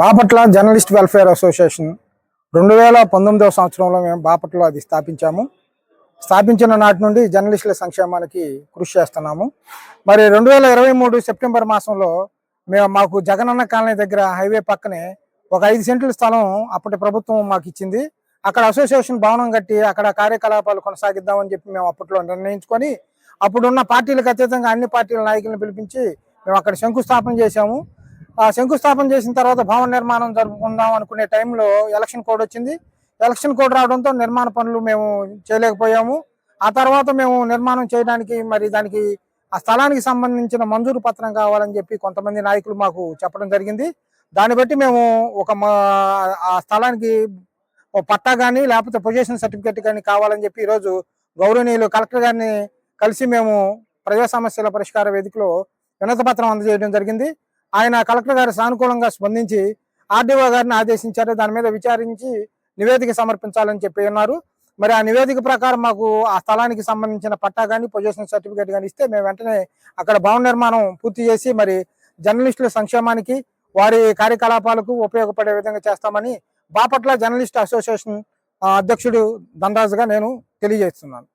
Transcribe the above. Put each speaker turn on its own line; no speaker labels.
Bapatla journalist welfare association రెండు వేల పంతొమ్మిదవ సంవత్సరంలో మేము బాపట్లో అది స్థాపించాము. స్థాపించిన నాటి నుండి జర్నలిస్టుల సంక్షేమానికి కృషి చేస్తున్నాము. మరి రెండు వేల ఇరవై మూడు సెప్టెంబర్ మాసంలో మేము మాకు జగనన్న కాలనీ దగ్గర హైవే పక్కనే ఒక ఐదు సెంట్ల స్థలం అప్పటి ప్రభుత్వం మాకు ఇచ్చింది. అక్కడ అసోసియేషన్ భవనం కట్టి అక్కడ కార్యకలాపాలు కొనసాగిద్దామని చెప్పి మేము అప్పట్లో నిర్ణయించుకొని అప్పుడున్న పార్టీలకు అతీతంగా అన్ని పార్టీల నాయకులను పిలిపించి మేము అక్కడ శంకుస్థాపన చేశాము. శంకుస్థాపన చేసిన తర్వాత భవన నిర్మాణం జరుపుకుందాం అనుకునే టైంలో ఎలక్షన్ కోడ్ వచ్చింది. ఎలక్షన్ కోడ్ రావడంతో నిర్మాణ పనులు మేము చేయలేకపోయాము. ఆ తర్వాత మేము నిర్మాణం చేయడానికి మరి దానికి ఆ స్థలానికి సంబంధించిన మంజూరు పత్రం కావాలని చెప్పి కొంతమంది నాయకులు మాకు చెప్పడం జరిగింది. దాన్ని బట్టి మేము ఒక మా- ఆ స్థలానికి పట్టా కానీ లేకపోతే పొజిషన్ సర్టిఫికేట్ కానీ కావాలని చెప్పి ఈరోజు గౌరవనీయులు కలెక్టర్ గారిని కలిసి మేము ప్రజా సమస్యల పరిష్కార వేదికలో వినతి పత్రం అందజేయడం జరిగింది. ఆయన కలెక్టర్ గారు సానుకూలంగా స్పందించి ఆర్డీఓ గారిని ఆదేశించారు. దాని మీద విచారించి నివేదిక సమర్పించాలని చెప్పి ఉన్నారు మరి ఆ నివేదిక ప్రకారం మాకు ఆ స్థలానికి సంబంధించిన పట్టా కానీ పొజిషన్ సర్టిఫికేట్ కానీ ఇస్తే మేము వెంటనే అక్కడ భవన నిర్మాణం పూర్తి చేసి మరి జర్నలిస్టుల సంక్షేమానికి వారి కార్యకలాపాలకు ఉపయోగపడే విధంగా చేస్తామని బాపట్ల జర్నలిస్ట్ అసోసియేషన్ అధ్యక్షుడు ధనరాజుగా నేను తెలియజేస్తున్నాను.